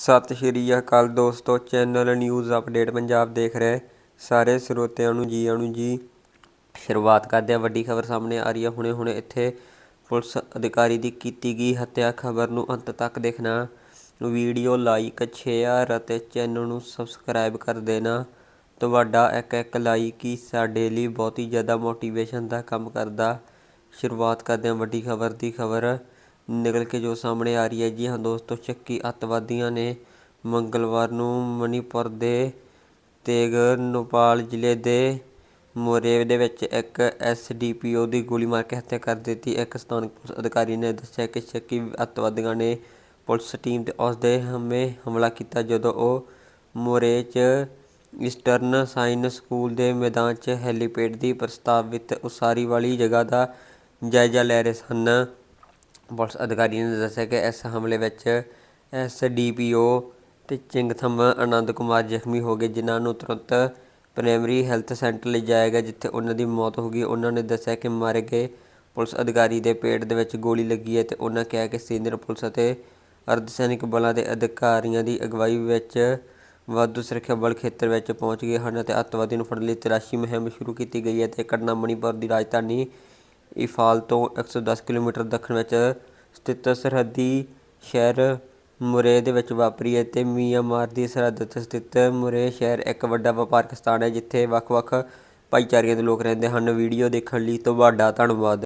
ਸਤਿ ਸ਼੍ਰੀ ਅਕਾਲ ਦੋਸਤੋ, channel news update Punjab ਦੇਖ ਰਹੇ ਸਾਰੇ ਸਰੋਤਿਆਂ ਨੂੰ ਜੀ ਆਇਆਂ ਨੂੰ ਜੀ। ਸ਼ੁਰੂਆਤ ਕਰਦੇ ਹਾਂ, ਵੱਡੀ ਖਬਰ ਸਾਹਮਣੇ ਆ ਰਹੀ ਹੈ। ਹੁਣੇ ਹੁਣੇ ਇੱਥੇ ਪੁਲਿਸ ਅਧਿਕਾਰੀ ਦੀ ਕੀਤੀ ਗਈ ਹੱਤਿਆ ਖਬਰ ਨੂੰ ਅੰਤ ਤੱਕ ਦੇਖਣਾ। ਵੀਡੀਓ ਲਾਈਕ, ਸ਼ੇਅਰ ਅਤੇ ਚੈਨਲ ਨੂੰ ਸਬਸਕ੍ਰਾਈਬ ਕਰ ਦੇਣਾ। ਤੁਹਾਡਾ ਇੱਕ ਇੱਕ ਲਾਈਕ ਹੀ ਸਾਡੇ ਲਈ ਬਹੁਤ ਹੀ ਜ਼ਿਆਦਾ ਮੋਟੀਵੇਸ਼ਨ ਦਾ ਕੰਮ ਕਰਦਾ। ਸ਼ੁਰੂਆਤ ਕਰਦੇ ਹਾਂ ਵੱਡੀ ਖਬਰ ਦੀ ਖਬਰ। ਨਿਕਲ ਕੇ ਜੋ ਸਾਹਮਣੇ ਆ ਰਹੀ ਹੈ ਜੀ। ਹਾਂ ਦੋਸਤੋ, ਸ਼ੱਕੀ ਅੱਤਵਾਦੀਆਂ ਨੇ ਮੰਗਲਵਾਰ ਨੂੰ ਮਣੀਪੁਰ ਦੇ ਤੇਗ ਨੋਪਾਲ ਜ਼ਿਲ੍ਹੇ ਦੇ ਮੋਰੇਵ ਦੇ ਵਿੱਚ ਇੱਕ ਐਸਡੀਪੀਓ ਦੀ ਗੋਲੀ ਮਾਰ ਕੇ ਹੱਤਿਆ ਕਰ ਦਿੱਤੀ। ਇੱਕ ਸਥਾਨਕ ਪੁਲਿਸ ਅਧਿਕਾਰੀ ਨੇ ਦੱਸਿਆ ਕਿ ਸ਼ੱਕੀ ਅੱਤਵਾਦੀਆਂ ਨੇ ਪੁਲਿਸ ਟੀਮ ਤੇ ਉਸ ਦੇ ਹਮੇ ਹਮਲਾ ਕੀਤਾ, ਜਦੋਂ ਉਹ ਮੋਰੇ 'ਚ ਈਸਟਰਨ ਸਾਇੰਸ ਸਕੂਲ ਦੇ ਮੈਦਾਨ 'ਚ ਹੈਲੀਪੈਡ ਦੀ ਪ੍ਰਸਤਾਵਿਤ ਉਸਾਰੀ ਵਾਲੀ ਜਗ੍ਹਾ ਦਾ ਜਾਇਜ਼ਾ ਲੈ ਰਹੇ ਸਨ। ਪੁਲਿਸ ਅਧਿਕਾਰੀ ਨੇ ਦੱਸਿਆ ਕਿ ਇਸ ਹਮਲੇ ਵਿੱਚ ਐਸਡੀਪੀਓ ਤੇ ਚਿੰਗਥਮ ਆਨੰਦ ਕੁਮਾਰ ਜ਼ਖਮੀ ਹੋ ਗਏ, ਜਿਨ੍ਹਾਂ ਨੂੰ ਤੁਰੰਤ ਪ੍ਰਾਇਮਰੀ ਹੈਲਥ ਸੈਂਟਰ ਲਿਜਾਇਆ ਗਿਆ, ਜਿੱਥੇ ਉਹਨਾਂ ਦੀ ਮੌਤ ਹੋ ਗਈ। ਉਹਨਾਂ ਨੇ ਦੱਸਿਆ ਕਿ ਮਾਰੇ ਗਏ ਪੁਲਿਸ ਅਧਿਕਾਰੀ ਦੇ ਪੇਟ ਦੇ ਵਿੱਚ ਗੋਲੀ ਲੱਗੀ ਹੈ ਤੇ ਉਹਨਾਂ ਕਿਹਾ ਕਿ ਸੀਨੀਅਰ ਪੁਲਿਸ ਅਤੇ ਅਰਧ ਸੈਨਿਕ ਬਲਾਂ ਦੇ ਅਧਿਕਾਰੀਆਂ ਦੀ ਅਗਵਾਈ ਵਿੱਚ ਵਾਧੂ ਸੁਰੱਖਿਆ ਬਲ ਖੇਤਰ ਵਿੱਚ ਪਹੁੰਚ ਗਏ ਹਨ ਅਤੇ ਅੱਤਵਾਦੀ ਨੂੰ ਫੜਨ ਲਈ ਤਲਾਸ਼ੀ ਮੁਹਿੰਮ ਸ਼ੁਰੂ ਕੀਤੀ ਗਈ ਹੈ ਤੇ ਘਟਨਾ ਮਣੀਪੁਰ ਦੀ ਰਾਜਧਾਨੀ ਇੰਫਾਲ ਤੋਂ 110 ਕਿਲੋਮੀਟਰ ਦੱਖਣ ਵਿੱਚ ਸਥਿਤ ਸਰਹੱਦੀ ਸ਼ਹਿਰ ਮੁਰੇ ਦੇ ਵਿੱਚ ਵਾਪਰੀ ਹੈ ਤੇ ਮਿਆਂਮਾਰ ਦੀ ਸਰਹੱਦ ਤੇ ਸਥਿਤ ਮੁਰੇ ਸ਼ਹਿਰ ਇੱਕ ਵੱਡਾ ਵਪਾਰਕ ਸਥਾਨ ਹੈ, ਜਿੱਥੇ ਵੱਖ-ਵੱਖ ਭਾਈਚਾਰਿਆਂ ਦੇ ਲੋਕ ਰਹਿੰਦੇ ਹਨ। ਵੀਡੀਓ ਦੇਖਣ ਲਈ ਤੁਹਾਡਾ ਧੰਨਵਾਦ।